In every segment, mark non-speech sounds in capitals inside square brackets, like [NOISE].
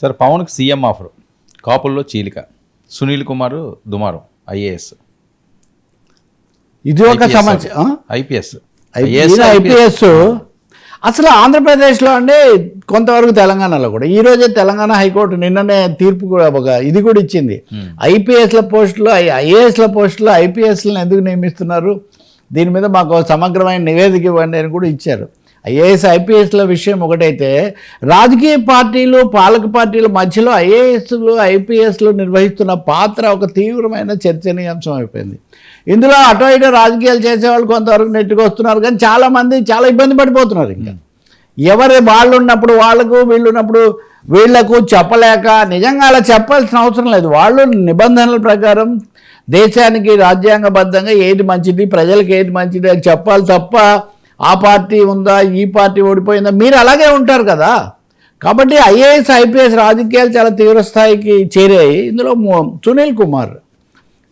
Sir పవన్కి CM offer. కాపుల్లో చీలిక. సునీల్ కుమార్ దుమారం ఐఏఎస్. ఇది ఒక సమస్య? ఐపీఎస్. ఐపీఎస్. అసలు ఆంధ్రప్రదేశ్లో అంటే కొంతవరకు తెలంగాణలో కూడా. ఈ రోజే తెలంగాణ హైకోర్టు నిన్ననే తీర్పు కూడా ఒక ఇది కూడా ఇచ్చింది. ఐపీఎస్ల పోస్టులు ఐఏఎస్ల పోస్టులు ఐపీఎస్లను ఎందుకు నియమిస్తున్నారు? దీని మీద మాకు సమగ్రమైన నివేదిక ఇవ్వండి అని కూడా ఇచ్చారు. ఐఏఎస్ ఐపీఎస్ల విషయం ఒకటైతే రాజకీయ పార్టీలు పాలక పార్టీల మధ్యలో ఐఏఎస్లు ఐపీఎస్లు నిర్వహిస్తున్న పాత్ర ఒక తీవ్రమైన చర్చనీయాంశం అయిపోయింది. ఇందులో అటో ఇటో రాజకీయాలు చేసేవాళ్ళు కొంతవరకు నెట్టుకు వస్తున్నారు కానీ చాలామంది చాలా ఇబ్బంది పడిపోతున్నారు ఇంకా. ఎవరు వాళ్ళు ఉన్నప్పుడు వాళ్ళకు వీళ్ళు ఉన్నప్పుడు వీళ్ళకు చెప్పలేక నిజంగా అలా చెప్పాల్సిన అవసరం లేదు. వాళ్ళు నిబంధనల ప్రకారం దేశానికి రాజ్యాంగబద్ధంగా ఏది మంచిది ప్రజలకు ఏది మంచిది అని చెప్పాలి తప్ప ఆ పార్టీ ఉందా ఈ పార్టీ ఓడిపోయిందా మీరు అలాగే ఉంటారు కదా. కాబట్టి ఐఏఎస్ ఐపీఎస్ రాజకీయాలు చాలా తీవ్రస్థాయికి చేరాయి. ఇందులో ము- సునీల్ కుమార్.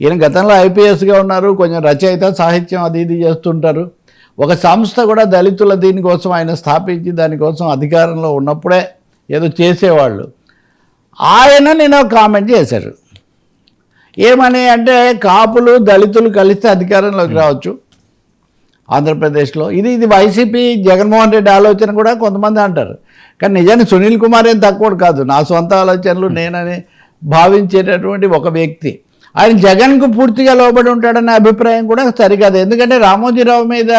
ఈయన గతంలో ఐపీఎస్గా ఉన్నారు కొంచెం రచయిత సాహిత్యం అది ఇది చేస్తుంటారు. ఒక సంస్థ కూడా దళితుల దీనికోసం ఆయన స్థాపించి దానికోసం అధికారంలో ఉన్నప్పుడే ఏదో చేసేవాళ్ళు. ఆయన నేను ఒక కామెంట్ చేశారు. ఏమని అంటే కాపులు దళితులు కలిస్తే అధికారంలోకి రావచ్చు. ఆంధ్రప్రదేశ్లో. ఇది ఇది వైసీపీ జగన్మోహన్ రెడ్డి ఆలోచన కూడా కొంతమంది అంటారు. కానీ నిజానికి సునీల్ కుమార్ ఏం తక్కువ కాదు. నా సొంత ఆలోచనలు నేనని భావించేటటువంటి ఒక వ్యక్తి. ఆయన జగన్కు పూర్తిగా లోబడి ఉంటాడనే అభిప్రాయం కూడా సరికాదు. ఎందుకంటే రామోజీరావు మీద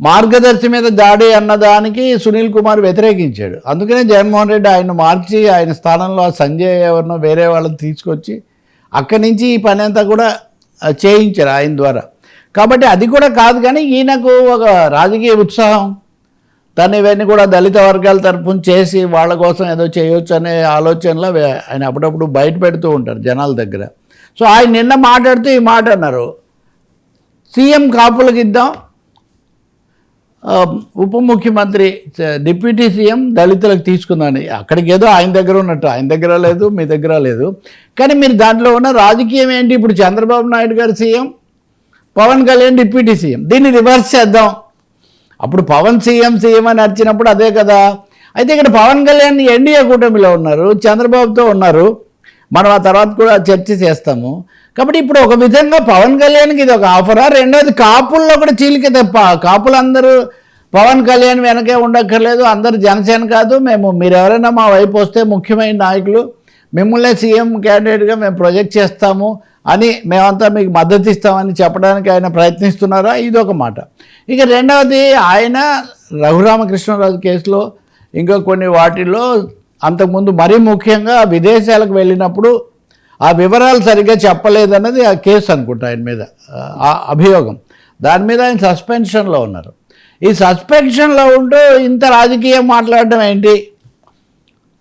మార్గదర్శి మీద దాడి అన్నదానికి సునీల్ కుమార్ వ్యతిరేకించాడు. అందుకనే జగన్మోహన్ రెడ్డి ఆయన మార్చి ఆయన స్థానంలో సంజయ్ ఎవరినో వేరే వాళ్ళని తీసుకొచ్చి అక్కడి నుంచి ఈ పని అంతా కూడా చేయించారు ఆయన ద్వారా. కాబట్టి అది కూడా కాదు కానీ ఈయనకు ఒక రాజకీయ ఉత్సాహం. తను ఇవన్నీ కూడా దళిత వర్గాల తరఫున చేసి వాళ్ళ కోసం ఏదో చేయొచ్చు అనే ఆలోచనలో ఆయన అప్పుడప్పుడు బయట పెడుతూ ఉంటారు జనాల దగ్గర. సో ఆయన నిన్న మాట్లాడుతూ ఈ మాట అన్నారు. సీఎం కాపులకు ఇద్దాం. ఉప ముఖ్యమంత్రి డిప్యూటీ సీఎం దళితులకు తీసుకుందామని. అక్కడికి ఏదో ఆయన దగ్గర ఉన్నట్టు. ఆయన దగ్గర లేదు మీ దగ్గర లేదు. కానీ మీరు దాంట్లో ఉన్న రాజకీయం ఏంటి? ఇప్పుడు చంద్రబాబు నాయుడు గారు CM. Pawan Kalyan deputy CM. దీన్ని రివర్స్ చేద్దాం. అప్పుడు పవన్ సీఎం సీఎం అని వచ్చినప్పుడు అదే కదా. అయితే ఇక్కడ పవన్ కళ్యాణ్ ఎన్డీఏ కూటమిలో ఉన్నారు చంద్రబాబుతో ఉన్నారు. మనం ఆ తర్వాత కూడా చర్చ చేస్తాము. కాబట్టి ఇప్పుడు ఒక విధంగా పవన్ కళ్యాణ్కి ఇది ఒక ఆఫరా రెండోది కాపుల్లో కూడా చీలిక తప్ప. కాపులందరూ పవన్ కళ్యాణ్ వెనకే ఉండక్కర్లేదు అందరు జనసేన కాదు. మేము మీరు ఎవరైనా మా వైపు వస్తే ముఖ్యమైన నాయకులు. మిమ్మల్నే సీఎం క్యాండిడేట్గా మేము ప్రొజెక్ట్ చేస్తాము. అని మేమంతా మీకు మద్దతు ఇస్తామని చెప్పడానికి ఆయన ప్రయత్నిస్తున్నారా? ఇది ఒక మాట. ఇక రెండవది ఆయన రఘురామకృష్ణరాజు కేసులో ఇంకా కొన్ని వాటిల్లో అంతకుముందు మరీ ముఖ్యంగా విదేశాలకు వెళ్ళినప్పుడు ఆ వివరాలు సరిగ్గా చెప్పలేదన్నది ఆ కేసు అనుకుంటా ఆయన మీద ఆ అభియోగం. దాని మీద ఆయన సస్పెన్షన్లో ఉన్నారు. ఈ సస్పెన్షన్లో ఉంటూ ఇంత రాజకీయం మాట్లాడడం ఏంటి?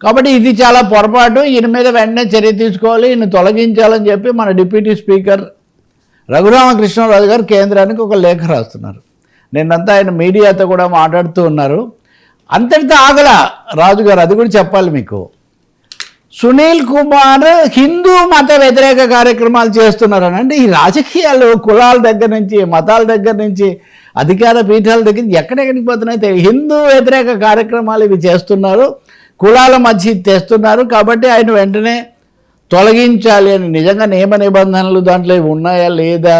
కాబట్టి ఇది చాలా పొరపాటు. ఈయన మీద వెంటనే చర్య తీసుకోవాలి. ఈయన తొలగించాలని చెప్పి మన డిప్యూటీ స్పీకర్ రఘురామకృష్ణరాజు గారు కేంద్రానికి ఒక లేఖ రాస్తున్నారు. నిన్నంతా ఆయన మీడియాతో కూడా మాట్లాడుతూ ఉన్నారు. అంతటితో ఆగల రాజుగారు అది కూడా చెప్పాలి మీకు. సునీల్ కుమార్ హిందూ మత వ్యతిరేక కార్యక్రమాలు చేస్తున్నారని అంటే ఈ రాజకీయాలు కులాల దగ్గర నుంచి మతాల దగ్గర నుంచి అధికార పీఠాల దగ్గర ఎక్కడెక్కడికి పోతున్నాయి? హిందూ వ్యతిరేక కార్యక్రమాలు ఇవి చేస్తున్నారు. కులాల మధ్య తెస్తున్నారు కాబట్టి ఆయన వెంటనే తొలగించాలి అని నిజంగా నియమ నిబంధనలు దాంట్లో ఉన్నాయా లేదా?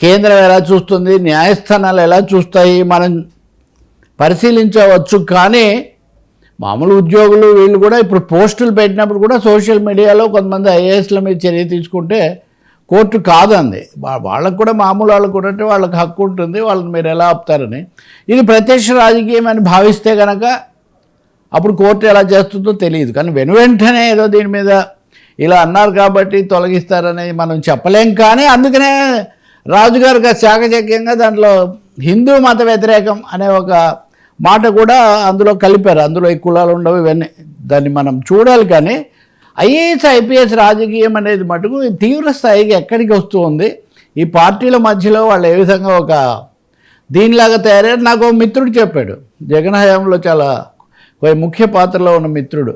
కేంద్రం ఎలా చూస్తుంది? న్యాయస్థానాలు ఎలా చూస్తాయి? మనం పరిశీలించవచ్చు. కానీ మామూలు ఉద్యోగులు వీళ్ళు కూడా ఇప్పుడు పోస్టులు పెట్టినప్పుడు కూడా సోషల్ మీడియాలో కొంతమంది ఐఏఎస్ల మీద చర్య తీసుకుంటే కోర్టు కాదంది. వాళ్ళకు కూడా మామూలు వాళ్ళకు కూడా అంటే వాళ్ళకి హక్కు ఉంటుంది. వాళ్ళని మీరు ఎలా ఆపుతారని. ఇది ప్రత్యక్ష రాజకీయం అని భావిస్తే కనుక అప్పుడు కోర్టు ఎలా చేస్తుందో తెలియదు. కానీ వెను వెంటనే ఏదో దీని మీద ఇలా అన్నారు కాబట్టి తొలగిస్తారనేది మనం చెప్పలేం. కానీ అందుకనే రాజుగారికి శాఖచక్యంగా దాంట్లో హిందూ మత వ్యతిరేకం అనే ఒక మాట కూడా అందులో కలిపారు. అందులో ఈ కులాలు ఉండవు ఇవన్నీ దాన్ని మనం చూడాలి. కానీ ఐఏఎస్ ఐపీఎస్ రాజకీయం అనేది మటుకు తీవ్ర స్థాయికి ఎక్కడికి వస్తూ ఉంది. ఈ పార్టీల మధ్యలో వాళ్ళు ఏ విధంగా ఒక దీనిలాగా తయారయ్యారు? నాకు ఒక మిత్రుడు చెప్పాడు. జగన్ హయాంలో చాలా ముఖ్య పాత్రలో ఉన్న మిత్రుడు.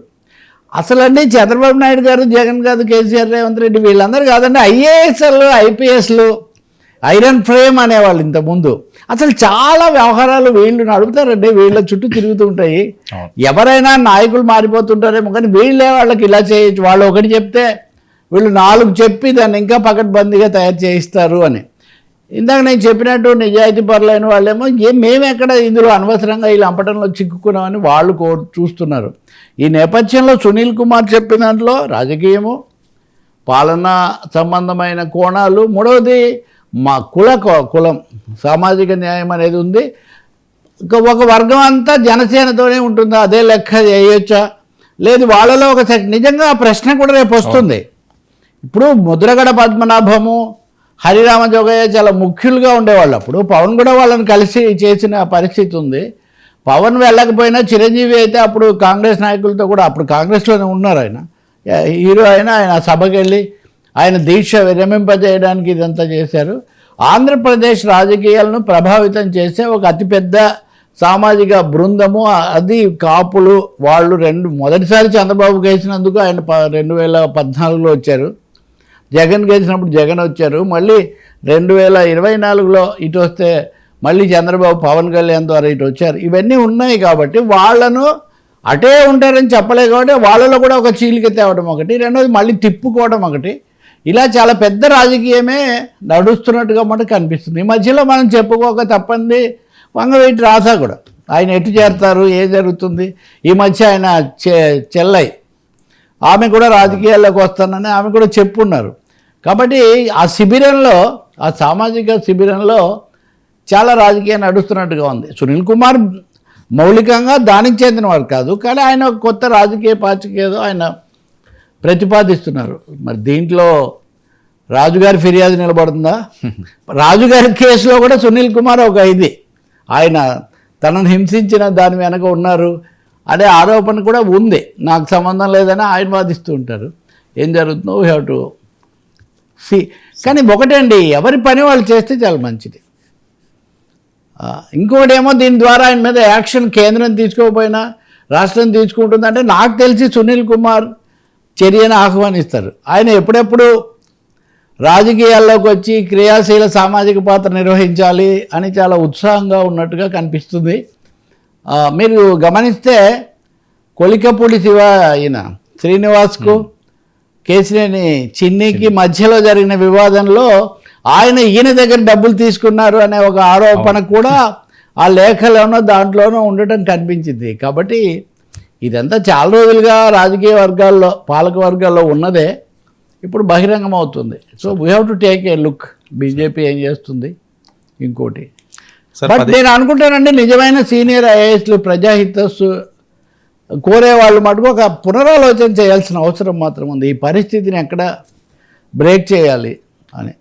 అసలండి చంద్రబాబు నాయుడు గారు జగన్ గారు కేసీఆర్ రేవంత్ రెడ్డి వీళ్ళందరూ కాదండి ఐఏఎస్లు ఐపీఎస్లు ఐరన్ ఫ్రేమ్ అనేవాళ్ళు ఇంతకుముందు. అసలు చాలా వ్యవహారాలు వీళ్ళు నడుపుతారండి వీళ్ళ చుట్టూ తిరుగుతుంటాయి అవును. ఎవరైనా నాయకులు మారిపోతుంటారేమో కానీ వీళ్ళే వాళ్ళకి ఇలా చేయొచ్చు వాళ్ళు ఒకటి చెప్తే వీళ్ళు నాలుగు చెప్పి దాన్ని ఇంకా పకడ్బందీగా తయారు చేయిస్తారు అని. ఇందాక నేను చెప్పినట్టు నిజాయితీ పరులైన వాళ్ళేమో ఏ మేము ఎక్కడ ఇందులో అనవసరంగా ఈ లంపటంలో చిక్కుకున్నామని వాళ్ళు కో చూస్తున్నారు. ఈ నేపథ్యంలో సునీల్ కుమార్ చెప్పిన దాంట్లో రాజకీయము పాలనా సంబంధమైన కోణాలు మూడవది మా కుల కులం సామాజిక న్యాయం అనేది ఉంది. ఒక- ఒక వర్గం అంతా జనసేనతోనే ఉంటుందా? అదే లెక్క చేయొచ్చా? లేదు వాళ్ళలో ఒక నిజంగా ప్రశ్న కూడా రేపు వస్తుంది. ఇప్పుడు ముద్రగడ పద్మనాభము హరిరామ జోగయ్య చాలా ముఖ్యులుగా ఉండేవాళ్ళు అప్పుడు. పవన్ కూడా వాళ్ళని కలిసి చేసిన పరిస్థితి ఉంది. పవన్ వెళ్ళకపోయినా చిరంజీవి అయితే అప్పుడు కాంగ్రెస్ నాయకులతో కూడా అప్పుడు కాంగ్రెస్లోనే ఉన్నారు ఆయన. హీరో అయినా ఆయన సభకి వెళ్ళి ఆయన దీక్ష విరమింపజేయడానికి ఇదంతా చేశారు. ఆంధ్రప్రదేశ్ రాజకీయాలను ప్రభావితం చేసే ఒక అతిపెద్ద సామాజిక బృందము అది కాపులు వాళ్ళు రెండు మొదటిసారి చంద్రబాబు వేసినందుకు ఆయన ప- రెండు వేల పద్నాలుగులో వచ్చారు. జగన్ గెలిచినప్పుడు జగన్ వచ్చారు. మళ్ళీ రెండు వేల ఇరవై నాలుగులో ఇటు వస్తే మళ్ళీ చంద్రబాబు పవన్ కళ్యాణ్ ద్వారా ఇటు వచ్చారు. ఇవన్నీ ఉన్నాయి కాబట్టి వాళ్ళను అటే ఉంటారని చెప్పలేదు కాబట్టి వాళ్ళలో కూడా ఒక చీలిక తేవడం ఒకటి రెండోది మళ్ళీ తిప్పుకోవడం ఒకటి. ఇలా చాలా పెద్ద రాజకీయమే నడుస్తున్నట్టుగా మనకు కనిపిస్తుంది. ఈ మధ్యలో మనం చెప్పుకోక తప్పంది వంగవీటి రాధా కూడా. ఆయన ఎటు చేరతారు ఏం జరుగుతుంది? ఈ మధ్య ఆయన చె చెల్లై ఆమె కూడా రాజకీయాల్లోకి వస్తానని ఆమె కూడా చెప్పున్నారు. కాబట్టి ఆ శిబిరంలో ఆ సామాజిక శిబిరంలో చాలా రాజకీయం నడుస్తున్నట్టుగా ఉంది. సునీల్ కుమార్ మౌలికంగా దానికి చెందినవారు కాదు కానీ ఆయన ఒక కొత్త రాజకీయ పార్టీకి ఏదో ఆయన ప్రతిపాదిస్తున్నారు. మరి దీంట్లో రాజుగారి ఫిర్యాదు నిలబడుతుందా? [LAUGHS] రాజుగారి కేసులో కూడా సునీల్ కుమార్ ఒక ఇది. ఆయన తనను హింసించిన దాని వెనక ఉన్నారు. అనే ఆరోపణ కూడా ఉంది. నాకు సంబంధం లేదని ఆయన వాదిస్తూ ఉంటారు. ఏం జరుగుతుందో వీ హ్యావ్ టు సి కానీ ఒకటండి ఎవరి పని వాళ్ళు చేస్తే చాలా మంచిది. ఇంకోటి ఇంకొకటేమో దీని ద్వారా ఆయన మీద యాక్షన్ కేంద్రం తీసుకోకపోయినా రాష్ట్రం తీసుకుంటుందంటే నాకు తెలిసి సునీల్ కుమార్ చర్యను ఆహ్వానిస్తారు. ఆయన ఎప్పుడెప్పుడు రాజకీయాల్లోకి వచ్చి క్రియాశీల సామాజిక పాత్ర నిర్వహించాలి అని చాలా ఉత్సాహంగా ఉన్నట్టుగా కనిపిస్తుంది. మీరు గమనిస్తే కొలికపూడి శివ ఈయన శ్రీనివాస్కు కేసినేని చిన్నికి మధ్యలో జరిగిన వివాదంలో ఆయన ఈయన దగ్గర డబ్బులు తీసుకున్నారు అనే ఒక ఆరోపణ కూడా ఆ లేఖలోనో దాంట్లోనో ఉండటం కనిపించింది. కాబట్టి ఇదంతా చాలా రోజులుగా రాజకీయ వర్గాల్లో పాలక వర్గాల్లో ఉన్నదే. ఇప్పుడు బహిరంగం అవుతుంది so we have to take a look BJP ఏం చేస్తుంది? ఇంకోటి. బట్ నేను అనుకుంటానండి నిజమైన సీనియర్ ఐఏఎస్లు ప్రజాహితస్సు కోరే వాళ్ళు మటుకు ఒక పునరాలోచన చేయాల్సిన అవసరం మాత్రం ఉంది. ఈ పరిస్థితిని ఎక్కడ బ్రేక్ చేయాలి అని.